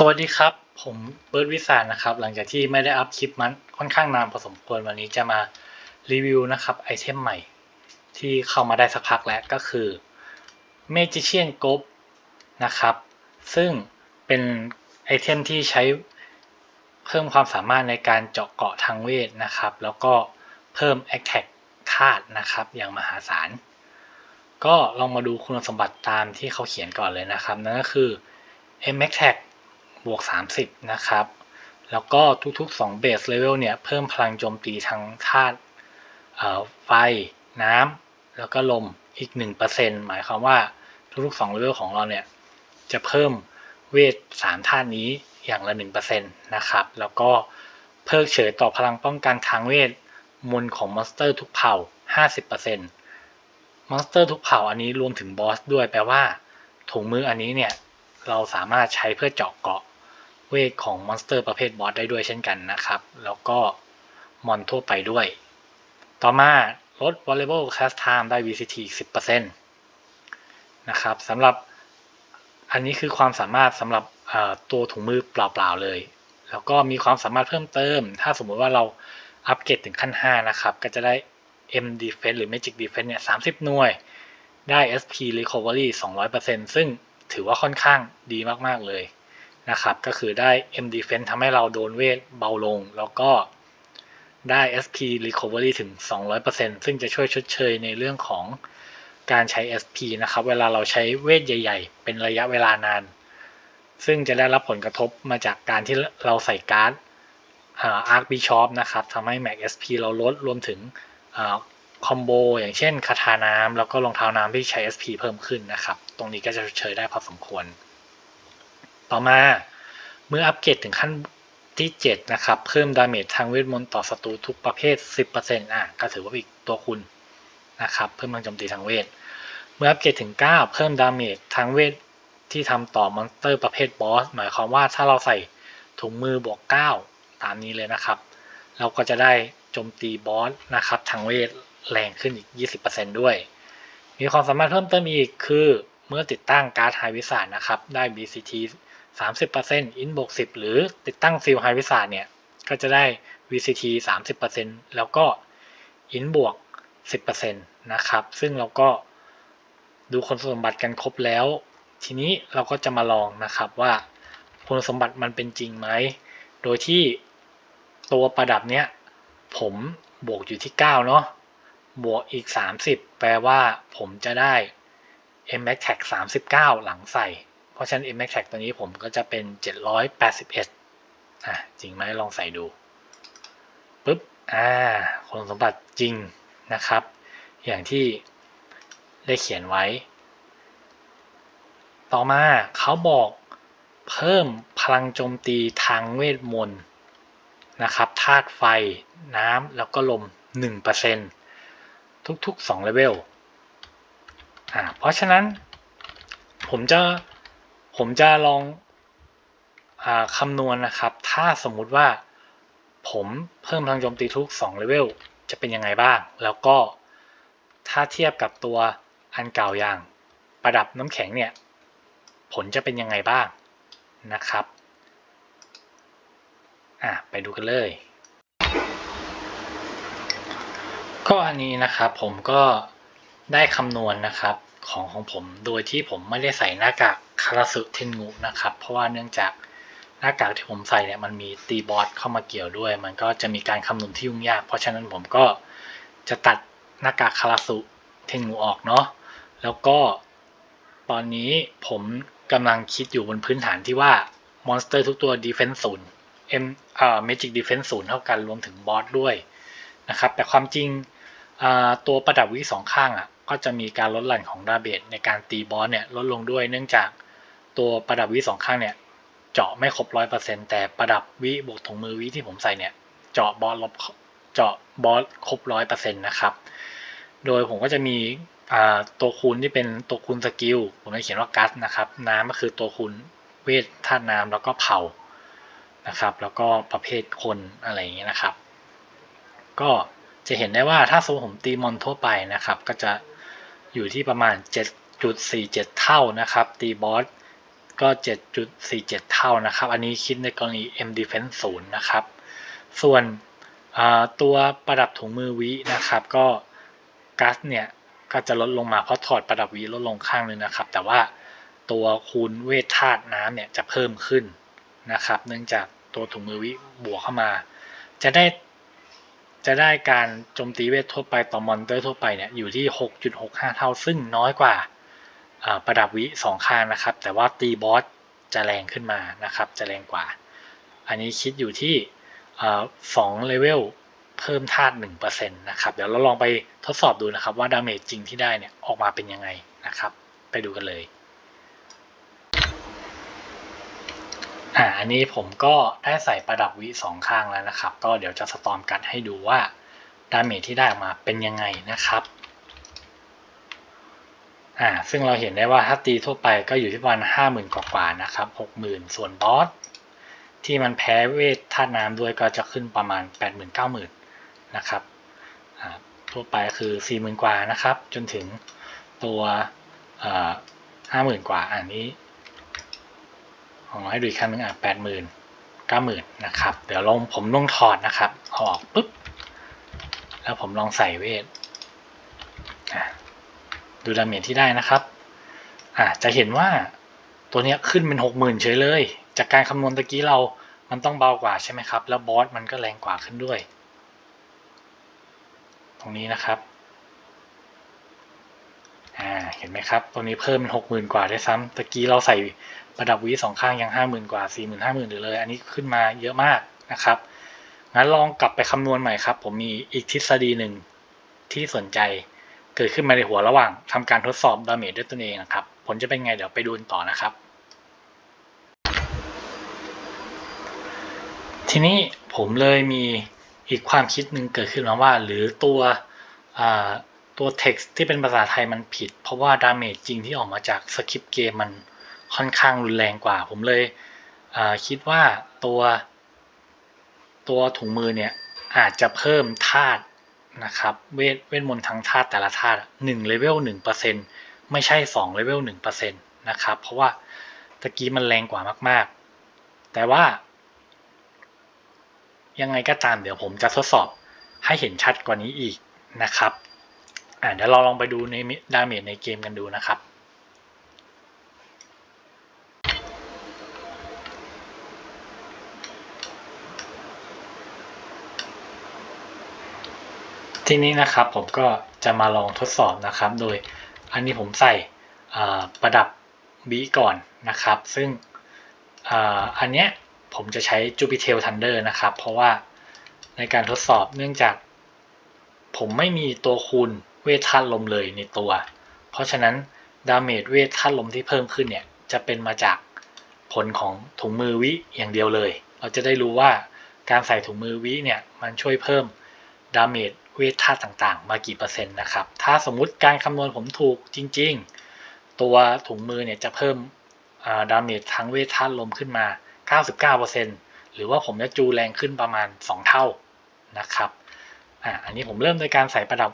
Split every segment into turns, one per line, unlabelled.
สวัสดีครับ ผมเบิร์ดวิสารนะครับ หลังจากที่ไม่ได้อัพคลิปมันค่อนข้างนานพอสมควรวันนี้จะมารีวิวนะครับไอเทมใหม่ ที่เข้ามาได้สักพักแล้วก็คือ Magician g o p นะครับ ซึ่งเป็นไอเทมที่ใช้เพิ่มความสามารถในการเจาะเกาะทางเวทนะครับ แล้วก็เพิ่ม Attack คาดนะครับ อย่างมหาศาล ก็ลองมาดูคุณสมบัติตามที่เขาเขียนก่อนเลยนะครับ นั่นก็คือ m a x t a g บวก 30 นะครับ แล้วก็ทุกๆ2 base level เนี่ย เพิ่มพลังโจมตีทางธาตุไฟ น้ำ แล้วก็ลมอีก 1%หมายความว่าทุกๆ2 level ของเราเนี่ย จะเพิ่มเวท3ธาตุนี้อย่างละ 1%นะครับ แล้วก็เพิกเฉยต่อพลังป้องกันทางเวทมนของมอนสเตอร์ทุกเผ่า 50%มอนสเตอร์ทุกเผ่าอันนี้รวมถึงบอสด้วยแปลว่าถุงมืออันนี้เนี่ย เราสามารถใช้เพื่อเจาะเกาะ เวทของมอนสเตอร์ประเภทบอสได้ด้วยเช่นกันนะครับ แล้วก็มอนทั่วไปด้วย ต่อมาลด variable cast time ได้ VCT อีก 10%นะครับสำหรับอันนี้คือความสามารถสำหรับตัวถุงมือเปล่าๆเลย แล้วก็มีความสามารถเพิ่มเติม ถ้าสมมุติว่าเราอัปเกรดถึงขั้น 5 นะครับ ก็จะได้ M Defense หรือ Magic Defense เนี่ย 30 หน่วย ได้ SP Recovery 200%ซึ่งถือว่าค่อนข้างดีมากๆเลย นะครับ ก็คือได้ M Defense ทำให้เราโดนเวทเบาลง แล้วก็ได้ SP Recovery ถึง 200%ซึ่งจะช่วยชดเชยในเรื่องของการใช้ SP นะครับ เวลาเราใช้เวทใหญ่ ๆ เป็นระยะเวลานาน ซึ่งจะได้รับผลกระทบมาจากการที่เราใส่การ์ดอาร์คบิชอปนะครับทำให้ Max SP เราลดรวมถึงคอมโบอย่างเช่นคาถาน้ำแล้วก็รองเท้าน้ำที่ใช้ SP เพิ่มขึ้นนะครับ ตรงนี้ก็จะเฉยได้พอสมควร ต่อมาเมื่ออัปเกรดถึงขั้นที่7นะครับเพิ่มดาเมจทางเวทมนต์ต่อศัตรูทุกประเภท 10%อะก็ถือว่าอีกตัวคุณนะครับเพิ่มพลังโจมตีทางเวท เมื่ออัปเกรดถึง 9 เพิ่มดาเมจทางเวทที่ทำต่อมอนสเตอร์ประเภทบอสหมายความว่าถ้าเราใส่ถุงมือบวก 9 ตามนี้เลยนะครับ เราก็จะได้โจมตีบอสนะครับทางเวทแรงขึ้นอีก 20%ด้วย มีความสามารถเพิ่มเติมอีกคือเมื่อติดตั้งการ์ดไฮวิสานะครับได้ BCT 30%อินบวก10 หรือติดตั้งซิลไฮวิสาเนี่ย ก็จะได้ VCT 30%แล้วก็อินบวก 10%นะครับ ซึ่งเราก็ดูคุณสมบัติกันครบแล้ว ทีนี้เราก็จะมาลองนะครับว่าคุณสมบัติมันเป็นจริงไหม โดยที่ตัวประดับเนี้ยผมบวกอยู่ที่ 9 เนาะบวกอีก 30 แปลว่าผมจะได้ m m a x 39 หลังใส่ เพราะฉะนั้น m m a x Tag ตัวนี้ผมก็จะเป็น 781อะจริงไหมลองใส่ดูปุ๊บอ่าคุณสมบัติจริงนะครับ อย่างที่ได้เขียนไว้ ต่อมาเขาบอกเพิ่มพลังโจมตีทางเวทมนต์นะครับธาตุไฟน้ำแล้วก็ลม 1%ทุกๆ2เลเวลอ่าเพราะฉะนั้นผมจะ ผมจะลองอคำนวณนนะครับ ถ้าสมมุติว่าผมเพิ่มพลังโจมตีทุก2เลเวลจะเป็นยังไงบ้าง แล้วก็ถ้าเทียบกับตัวอันเก่าอย่างประดับน้ำแข็งเนี่ย ผลจะเป็นยังไงบ้างนะครับ อะ ไปดูกันเลย ก็อันนี้นะครับผมก็ได้คำนวณนนะครับ ของของผม โดยที่ผมไม่ได้ใส่หน้ากากคาราสุเทนงูนะครับ เพราะว่าเนื่องจากหน้ากากที่ผมใส่เนี่ยมันมีตีบอสเข้ามาเกี่ยวด้วย มันก็จะมีการคำนวณที่ยุ่งยาก เพราะฉะนั้นผมก็จะตัดหน้ากากคาราสุเทนงูออกเนาะแล้วก็ตอนนี้ผมกำลังคิดอยู่บนพื้นฐานที่ว่ามอนสเตอร์ทุกตัวดีเฟนซ์ศูนย์เอ็มอ่าเมจิกดีเฟนซ์ศูนย์เท่ากันรวมถึงบอสด้วยนะครับ แต่ความจริงตัวประดับวิสองข้างอะ ก็จะมีการลดหลั่นของดาเบจในการตีบอสเนี่ยลดลงด้วยเนื่องจากตัวประดับวิสองข้างเนี่ยเจาะไม่ครบร้อยเปอร์เซ็นต์แต่ประดับวิบวกถุงมือวิที่ผมใส่เนี่ยเจาะบอสลบเจาะบอสครบร้อยเปอร์เซ็นต์นะครับ โดยผมก็จะมีตัวคูณที่เป็นตัวคูณสกิลผมจะเขียนว่ากัสนะครับน้ำก็คือตัวคูณเวทธาตุน้ำแล้วก็เผานะครับ แล้วก็ประเภทคนอะไรอย่างเงี้ยนะครับ ก็จะเห็นได้ว่าถ้าสมมติผมตีมอนทั่วไปนะครับ ก็จะ อยู่ที่ประมาณ 7.47 เท่านะครับตีบอสก็ 7.47 เท่านะครับ อันนี้คิดในกรณี M Defense 0 นะครับ ส่วนตัวประดับถุงมือวินะครับ ก็กัสเนี่ยก็จะลดลงมาเพราะถอดประดับวิลดลงข้างนึงนะครับ แต่ว่าตัวคูณเวทธาตุน้ำเนี่ยจะเพิ่มขึ้นนะครับ เนื่องจากตัวถุงมือวิบวกเข้ามา จะได้ จะได้การโจมตีเวททั่วไปต่อมอนเตอร์ทั่วไปเนี่ยอยู่ที่ 6.65 เท่าซึ่งน้อยกว่าประดับวิสองข้างนะครับ แต่ว่าตีบอสจะแรงขึ้นมานะครับ จะแรงกว่า อันนี้คิดอยู่ที่สองเลเวลเพิ่มธาตุหนึ่งเปอร์เซ็นต์นะครับ เดี๋ยวเราลองไปทดสอบดูนะครับว่าดาเมจจริงที่ได้เนี่ยออกมาเป็นยังไงนะครับ ไปดูกันเลย อ่าอันนี้ผมก็ได้ใส่ประดับวิสองข้างแล้วนะครับ ก็เดี๋ยวจะสตอมกันให้ดูว่าดาเมจที่ได้ออกมาเป็นยังไงนะครับอ่าซึ่งเราเห็นได้ว่าถ้าตีทั่วไปก็อยู่ที่ประมาณห้าหมื่นกว่าๆนะครับหกหมื่นส่วนบอสที่มันแพ้เวทธาตุน้ำด้วยก็จะขึ้นประมาณแปดหมื่นเก้าหมื่นนะครับอ่าทั่วไปคือสี่หมื่นกว่านะครับ จนถึงตัวห้าหมื่นกว่าอันนี้ ของให้ดูอีกครั้งนึงอะแปดหมื่นเก้าหมื่นนะครับ เดี๋ยวลงผมลงถอดนะครับเอาออกปุ๊บ แล้วผมลองใส่เวทดูดาเมจที่ได้นะครับอ่าจะเห็นว่าตัวนี้ขึ้นเป็นหกหมื่นเฉยเลย จากการคำนวณตะกี้เรามันต้องเบากว่าใช่ไหมครับ แล้วบอสมันก็แรงกว่าขึ้นด้วย ตรงนี้นะครับ อ่าเห็นไหมครับ ตัวนี้เพิ่มเป็นหกหมื่นกว่าได้ซ้ำตะกี้เราใส่ประดับวีสองข้างยังห้าหมื่นกว่าสี่หมื่นห้าหมื่นเลย อันนี้ขึ้นมาเยอะมากนะครับงั้นลองกลับไปคำนวณใหม่ครับ ผมมีอีกทฤษฎีหนึ่งที่สนใจเกิดขึ้นมาในหัวระหว่างทำการทดสอบดาเมจด้วยตนเองนะครับ ผลจะเป็นไงเดี๋ยวไปดูต่อนะครับ ทีนี้ผมเลยมีอีกความคิดหนึ่งเกิดขึ้นมาว่า หรือตัว ตัว text ที่เป็นภาษาไทยมันผิด เพราะว่าดาเมจจริงที่ออกมาจากสคริปต์เกมมันค่อนข้างรุนแรงกว่า ผมเลยคิดว่าตัว ตัวถุงมือเนี่ยอาจจะเพิ่มธาตุนะครับเวทเวทมนต์ทั้งธาตุแต่ละธาตุหนึ่งเลเวลหนึ่งเปอร์เซ็นไม่ใช่สองเลเวลหนึ่งเปอร์เซ็นตนะครับ เพราะว่าตะกี้มันแรงกว่ามาก ๆ แต่ว่า ยังไงก็ตามเดี๋ยวผมจะทดสอบให้เห็นชัดกว่านี้อีกนะครับ อ่าเดี๋ยวเราลองไปดูในดาเมจในเกมกันดูนะครับ ทีนี้นะครับผมก็จะมาลองทดสอบนะครับ โดยอันนี้ผมใส่ประดับบีก่อนนะครับ ซึ่งอันเนี้ยผมจะใช้ Jupiter Thunder นะครับ เพราะว่าในการทดสอบเนื่องจากผมไม่มีตัวคูณ เวทธาตุลมเลยในตัว เพราะฉะนั้นดาเมจเวทธาตุลมที่เพิ่มขึ้นเนี่ยจะเป็นมาจากผลของถุงมือวิอย่างเดียวเลย เราจะได้รู้ว่าการใส่ถุงมือวิเนี่ยมันช่วยเพิ่มดาเมจเวทธาตุต่างๆ มากี่เปอร์เซ็นต์นะครับ ถ้าสมมุติการคำนวณผมถูกจริง ๆ ตัวถุงมือเนี่ยจะเพิ่มดาเมจทั้งเวทธาตุลมขึ้นมา 99%หรือว่าผมจะจูแรงขึ้นประมาณ 2 เท่านะครับ อ่า อันนี้ผมเริ่มโดยการใส่ประดับ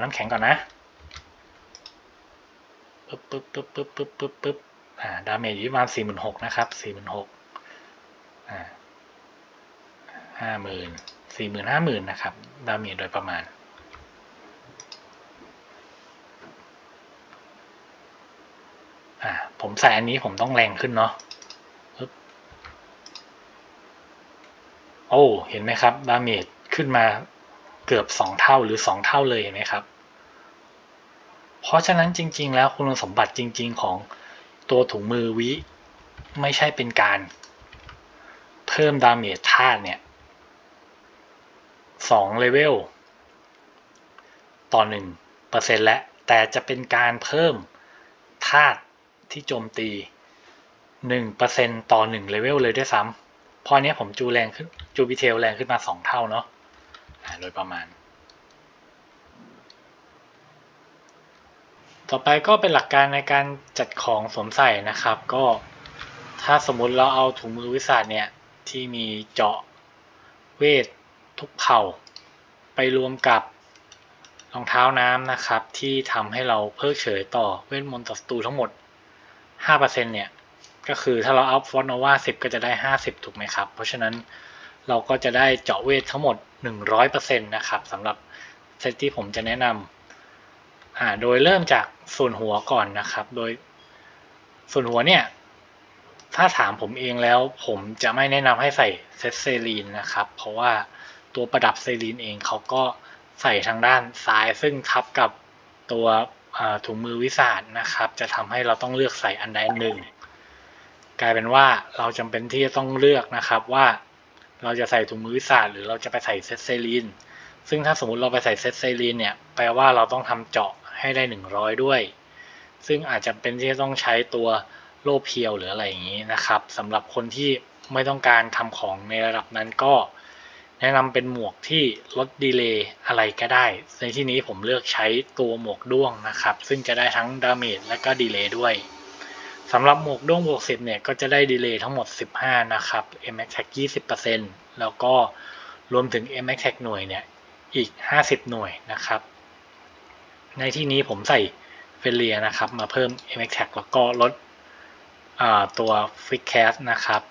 น้ำแข็งก่อนนะปึ๊บปึ๊บปึ๊บปึ๊บปึ๊บปึ๊บปึ๊บอ่าดาเมจอยู่ประมาณสี่หมื่นหกนะครับสี่หมื่นหกอ่าห้าหมื่นสี่หมื่นห้าหมื่นนะครับ ดาเมจโดยประมาณอ่าผมใส่อันนี้ผมต้องแรงขึ้นเนาะโอ้ เห็นไหมครับ ดาเมจขึ้นมา เกือบสองเท่าหรือสองเท่าเลยเห็นไหมครับ เพราะฉะนั้นจริง ๆ แล้วคุณสมบัติจริง ๆ ของตัวถุงมือวิไม่ใช่เป็นการเพิ่มดาเมจธาตุเนี่ย2เลเวลต่อ1เปอร์เซ็นต์และแต่จะเป็นการเพิ่มธาตุที่โจมตี1%ต่อ1เลเวลเลยด้วยซ้ำพอเนี้ยผมจูแรงขึ้นจูบิเทลแรงขึ้นมา2เท่าเนาะ โดยประมาณ ต่อไปก็เป็นหลักการในการจัดของสวมใส่นะครับ ก็ถ้าสมมุติเราเอาถุงมือวิสาเนี่ยที่มีเจาะเวททุกเผ่า ไปรวมกับรองเท้าน้ำนะครับ ที่ทำให้เราเพิกเฉยต่อเวทมนต์ต่อศัตรูทั้งหมด 5%เนี่ย ก็คือถ้าเราอัพฟอนโนวา10 ก็จะได้ 50 ถูกไหมครับ เพราะฉะนั้น เราก็จะได้เจาะเวททั้งหมด 100%นะครับสำหรับเซตที่ผมจะแนะนำอ่าโดยเริ่มจากส่วนหัวก่อนนะครับ โดยส่วนหัวเนี่ย ถ้าถามผมเองแล้ว ผมจะไม่แนะนำให้ใส่เซตเซรีนนะครับ เพราะว่าตัวประดับเซรีนเองเขาก็ใส่ทางด้านซ้ายซึ่งทับกับตัวถุงมือวิสาดนะครับ จะทำให้เราต้องเลือกใส่อันใดหนึ่ง กลายเป็นว่าเราจำเป็นที่จะต้องเลือกนะครับว่า เราจะใส่ถุงมือวิสาดหรือเราจะไปใส่เซตเซรีนซึ่งถ้าสมมติเราไปใส่เซตเซรีนเนี่ยแปลว่าเราต้องทำเจาะให้ได้ 100 ด้วย ซึ่งอาจจะเป็นที่ต้องใช้ตัวโล่เพียวหรืออะไรอย่างนี้นะครับสำหรับคนที่ไม่ต้องการทำของในระดับนั้นก็ แนะนำเป็นหมวกที่ลดดีเลย์อะไรก็ได้ ในที่นี้ผมเลือกใช้ตัวหมวกด้วงนะครับ ซึ่งจะได้ทั้งดาเมจและก็ดีเลย์ด้วย สำหรับหมวกด้วงบวก10เนี่ยก็จะได้ดีเลย์ทั้งหมด 15 นะครับ m x t a g 20%แล้วก็รวมถึง m x t a g หน่วยเนี่ยอีก 50 หน่วยนะครับ ในที่นี้ผมใส่เฟเลียนะครับ มาเพิ่ม m x t a g แล้วก็ลดตัว f i ก c a s นะครับ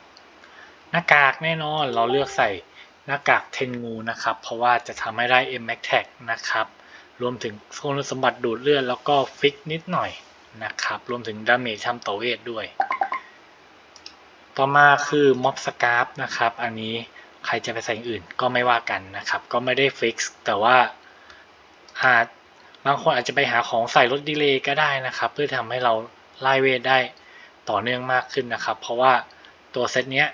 หน้ากากแน่นอนเราเลือกใส่หน้ากากเทนงูนะครับ เพราะว่าจะทำให้ได้ m x t a g นะครับ รวมถึงคุณสมบัติดูดเลือดแล้วก็ฟิกนิดหน่อย นะครับ รวมถึงดาเมจทำต่อเวทด้วย ต่อมาคือม็อบสกาฟนะครับ อันนี้ใครจะไปใส่อื่นก็ไม่ว่ากันนะครับ ก็ไม่ได้ฟิกซ์แต่ว่าอาจบางคนอาจจะไปหาของใส่ลดดีเลย์ก็ได้นะครับ เพื่อทำให้เราไล่เวทได้ต่อเนื่องมากขึ้นนะครับ เพราะว่าตัวเซตเนี้ย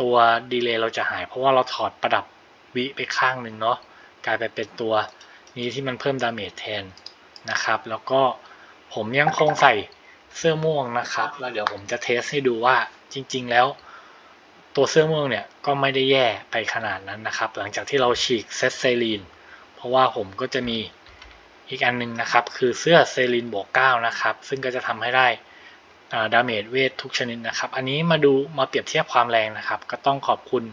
ตัวดีเลย์เราจะหาย เพราะว่าเราถอดประดับวิไปข้างหนึ่งเนาะกลายไปเป็นตัวนี้ที่มันเพิ่มดาเมจแทนนะครับ แล้วก็ ผมยังคงใส่เสื้อม่วงนะครับ แล้วเดี๋ยวผมจะเทสให้ดูว่าจริง ๆ แล้ว ตัวเสื้อม่วงเนี่ยก็ไม่ได้แย่ไปขนาดนั้นนะครับ หลังจากที่เราฉีกเซตเซรีนเพราะว่าผมก็จะมีอีกอันนึงนะครับ คือเสื้อเซรีนบวก9นะครับ ซึ่งก็จะทำให้ได้ดาเมจเวททุกชนิดนะครับ อันนี้มาดูมาเปรียบเทียบความแรงนะครับ ก็ต้องขอบคุณ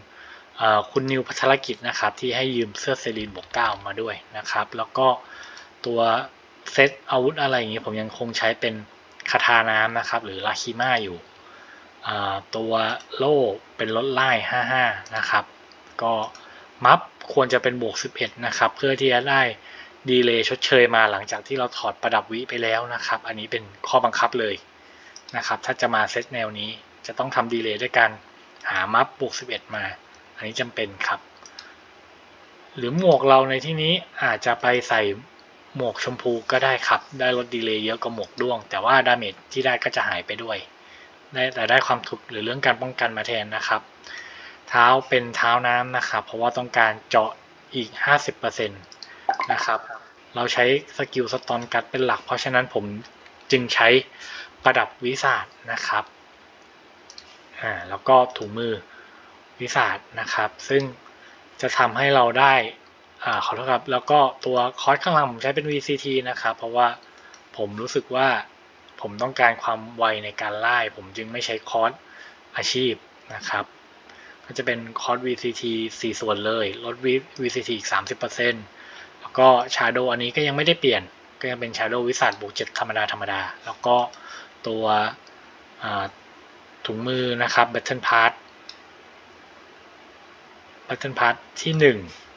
คุณนิวพัทรกิจนะครับ ที่ให้ยืมเสื้อเซรีนบวก9มาด้วยนะครับ แล้วก็ตัว เซตอาวุธอะไรอย่างนี้ผมยังคงใช้เป็นคาทาน้ำนะครับ หรือลาคิมาอยู่ ตัวโล่เป็นลดไล่55 นะครับ ก็มัฟควรจะเป็นบวก 11 นะครับ เพื่อที่จะได้ดีเลย์ชดเชยมาหลังจากที่เราถอดประดับวิไปแล้วนะครับ อันนี้เป็นข้อบังคับเลยนะครับ ถ้าจะมาเซตแนวนี้จะต้องทำดีเลย์ด้วยการหามัฟบวก 11 มา อันนี้จำเป็นครับ หรือหมวกเราในที่นี้อาจจะไปใส่ หมวกชมพูก็ได้ครับ ได้ลดดีเลย์เยอะกว่าหมวกด้วง แต่ว่าดาเมจที่ได้ก็จะหายไปด้วยได้แต่ได้ความถูกหรือเรื่องการป้องกันมาแทนนะครับ เท้าเป็นเท้าน้ำนะครับ เพราะว่าต้องการเจาะอีก 50%นะครับ เราใช้สกิลสตอนกัดเป็นหลัก เพราะฉะนั้นผมจึงใช้ประดับวิสาดนะครับอ่าแล้วก็ถุงมือวิสาดนะครับ ซึ่งจะทำให้เราได้ อ่าขอโทษครับ แล้วก็ตัวคอร์สข้างหลังผมใช้เป็น VCT นะครับ เพราะว่าผมรู้สึกว่าผมต้องการความไวในการไล่ ผมจึงไม่ใช้คอร์สอาชีพนะครับ ก็จะเป็นคอร์ส VCT 4 ส่วนเลย ลด VCT อีก 30%แล้วก็ Shadow อันนี้ก็ยังไม่ได้เปลี่ยน ก็ยังเป็น Shadow วิสัทบวก7ธรรมดาธรรมดา แล้วก็ตัวถุงมือนะครับ Battle Pass Battle Pass ที่ 1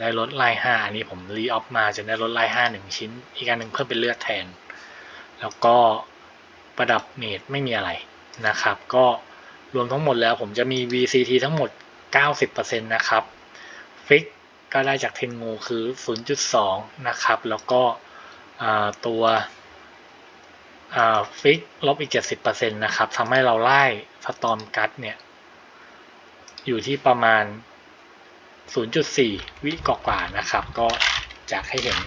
ได้ลดไล่5อันนี้ผมรีออฟมาจะได้ลดไล่5 1ชิ้น อีกอันหนึ่งเพิ่มเป็นเลือดแทน แล้วก็ประดับเมดไม่มีอะไรนะครับ ก็รวมทั้งหมดแล้วผมจะมี VCT ทั้งหมด 90%นะครับฟิกก็ได้จากเทนงูคือ 0.2 นะครับ แล้วก็ตัวฟิกลบอีก 70%นะครับทำให้เราไล่สตอมกัดเนี่ย อยู่ที่ประมาณ 0.4 วิกว่าๆนะครับ ก็จากให้เห็น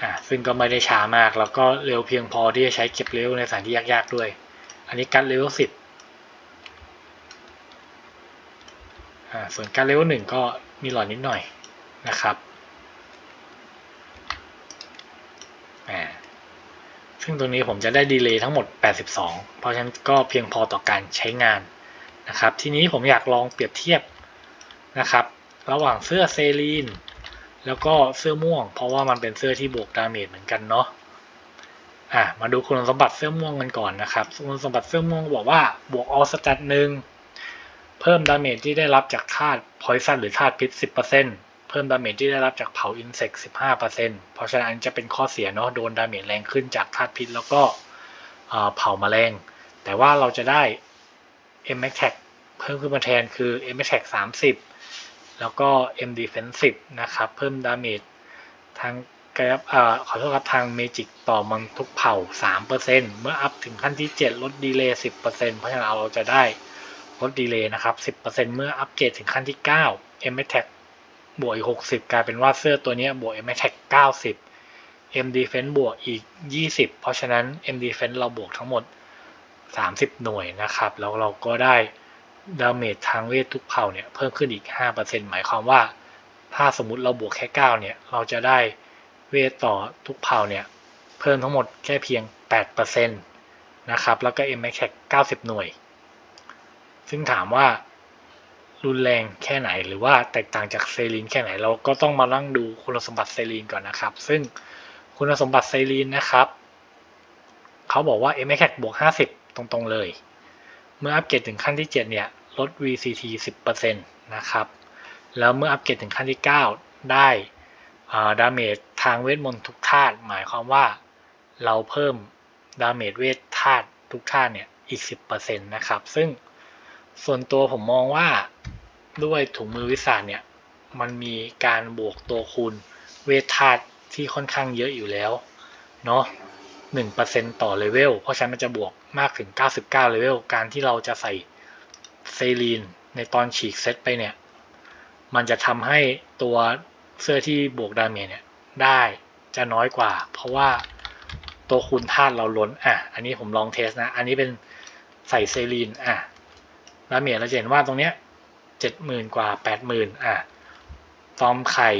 อ่าซึ่งก็ไม่ได้ช้ามาก แล้วก็เร็วเพียงพอที่จะใช้เก็บเลเวลในสถานที่ยากๆด้วย อันนี้กัดเลเวล10อ่าส่วนการเลเวลหนึ่งก็มีหลอดนิดหน่อยนะครับอ่าซึ่งตรงนี้ผมจะได้ดีเลย์ทั้งหมด 82 เพราะฉะนั้นก็เพียงพอต่อการใช้งานนะครับ ทีนี้ผมอยากลองเปรียบเทียบ นะครับ ระหว่างเสื้อเซรีนแล้วก็เสื้อม่วง เพราะว่ามันเป็นเสื้อที่บวกดาเมจเหมือนกันเนาะอะมาดูคุณสมบัติเสื้อม่วงกันก่อนนะครับคุณสมบัติเสื้อม่วงบอกว่าบวกออสแตทหนึ่งเพิ่มดาเมจที่ได้รับจากธาตุพอยซันหรือธาตุพิษ 10%เพิ่มดาเมจที่ได้รับจากเผาอินเสก15%เพราะฉะนั้นจะเป็นข้อเสียเนาะโดนดาเมจแรงขึ้นจากธาตุพิษแล้วก็เผาแมลง แต่ว่าเราจะได้ m x t a g เพิ่มขึ้นมาแทนคือ m x t a g 30 แล้วก็ m defensive นะครับ เพิ่มดาเมจทางกราฟอ่าขอโทษครับทางเมจิกต่อมันทุกเผ่า 3%เมื่ออัพถึงขั้นที่ 7 ลดดีเลย์ 10%เพราะฉะนั้นเราจะได้ลดดีเลย์นะครับ 10%เมื่ออัพเกรดถึงขั้นที่ 9 m a t a c บวกอีก 60 กลายเป็นว่าเสื้อตัวนี้บวก m a t a c 90 m defense บวกอีก 20 เพราะฉะนั้น m defense เราบวกทั้งหมด 30 หน่วยนะครับ แล้วเราก็ได้ ดาเมจทางเวททุกเผ่าเนี่ยเพิ่มขึ้นอีก 5%หมายความว่า ถ้าสมมติเราบวกแค่ 9 เนี่ย เราจะได้เวทต่อทุกเผ่าเนี่ย เพิ่มทั้งหมดแค่เพียง 8%นะครับ แล้วก็ m x 90 หน่วย ซึ่งถามว่ารุนแรงแค่ไหนหรือว่าแตกต่างจากเซรีนแค่ไหน เราก็ต้องมานั่งดูคุณสมบัติเซรีนก่อนนะครับ ซึ่งคุณสมบัติเซรีนนะครับ เขาบอกว่า m x บวก 50 ตรงๆเลย เมื่ออัปเกรดถึงขั้นที่ 7 เนี่ย ลด VCT 10%นะครับ แล้วเมื่ออัปเกรดถึงขั้นที่ 9 ได้ดาเมจทางเวทมนต์ทุกธาตุหมายความว่าเราเพิ่มดาเมจเวทธาตุทุกธาตุเนี่ยอีก 10%นะครับ ซึ่งส่วนตัวผมมองว่าด้วยถุงมือวิสานเนี่ย มันมีการบวกตัวคูณเวทธาตุที่ค่อนข้างเยอะอยู่แล้วเนาะ1%ต่อเลเวลเพราะฉะนั้นมันจะบวกมากถึง 99 เลเวลการที่เราจะใส่ เซรีนในตอนฉีกเซตไปเนี่ย มันจะทำให้ตัวเสื้อที่บวกดาเมจเนี่ยได้จะน้อยกว่า เพราะว่าตัวคูณธาตุเราล้นอะอันนี้ผมลองเทสนะ อันนี้เป็นใส่เซรีนอะดาเมจเราจะเห็นว่าตรงเนี้ยเจ็ดหมื่นกว่าแปดหมื่นอะตอมไข่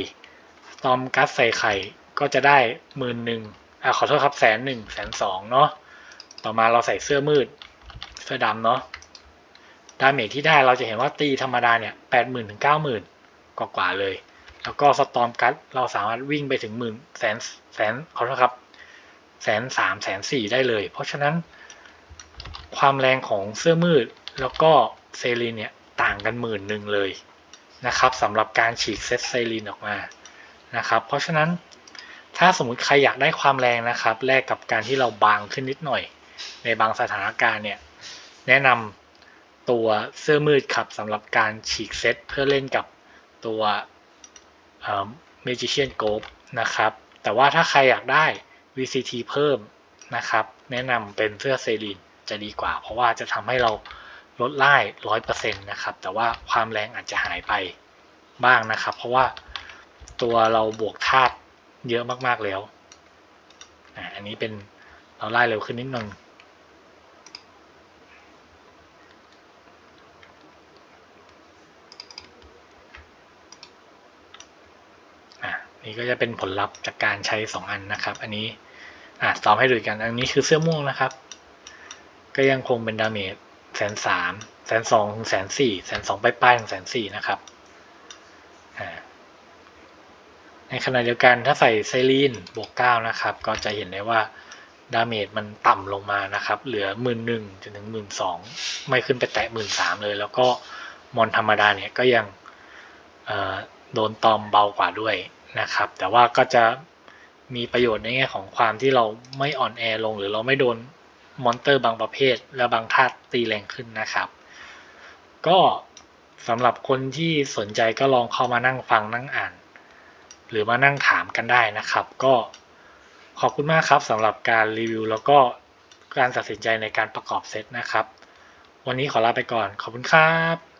ตอมกัสใส่ไข่ก็จะได้หมื่นหนึ่งอะขอโทษครับแสนหนึ่งแสนสองเนาะต่อมาเราใส่เสื้อมืด เสื้อดำเนาะ ดาเมจที่ได้เราจะเห็นว่าตีธรรมดาเนี่ยแปดหมื่นถึงเก้าหมื่นกว่าเลย แล้วก็สตอมกัสเราสามารถวิ่งไปถึงหมื่นแสนแสนขอโทษครับแสนสามแสนสี่ได้เลย เพราะฉะนั้น ความแรงของเสื้อมืดแล้วก็เซรีนเนี่ยต่างกันหมื่นหนึ่งเลยนะครับสำหรับการฉีกเซตเซรีนออกมานะครับ เพราะฉะนั้นถ้าสมมุติใครอยากได้ความแรงนะครับ แลกกับการที่เราบางขึ้นนิดหน่อย ในบางสถานการณ์เนี่ย แนะนำ ตัวเสื้อมืดครับสำหรับการฉีกเซตเพื่อเล่นกับตัวเมจิเชียนโกบนะครับ แต่ว่าถ้าใครอยากได้ VCT เพิ่มนะครับ แนะนำเป็นเสื้อเซรีนจะดีกว่า เพราะว่าจะทำให้เราลดไล่ร้อยเปอร์เซ็นต์นะครับ แต่ว่าความแรงอาจจะหายไปบ้างนะครับ เพราะว่าตัวเราบวกธาตุเยอะมากๆแล้ว อันนี้เป็นเราไล่เร็วขึ้นนิดนึง นี่ก็จะเป็นผลลัพธ์จากการใช้ 2 อันนะครับ อันนี้อะซ้อมให้ดูกัน อันนี้คือเสื้อม่วงนะครับ ก็ยังคงเป็นดาเมจแสนสามแสนสองถึงแสนสี่แสนสองปลายๆถึงแสนสี่นะครับในขณะเดียวกันถ้าใส่ไซรีนบวกเก้านะครับ ก็จะเห็นได้ว่าดาเมจมันต่ำลงมานะครับ เหลือหมื่นหนึ่งจนถึงหมื่นสองไม่ขึ้นไปแตะหมื่นสามเลย แล้วก็มอนธรรมดาเนี่ยก็ยังโดนตอมเบากว่าด้วย นะครับ แต่ว่าก็จะมีประโยชน์ในแง่ของความที่เราไม่อ่อนแอลง หรือเราไม่โดนมอนเตอร์บางประเภท และบางธาตุตีแรงขึ้นนะครับ ก็สำหรับคนที่สนใจก็ลองเข้ามานั่งฟังนั่งอ่าน หรือมานั่งถามกันได้นะครับ ก็ขอบคุณมากครับสำหรับการรีวิว แล้วก็การตัดสินใจในการประกอบเซตนะครับ วันนี้ขอลาไปก่อน ขอบคุณครับ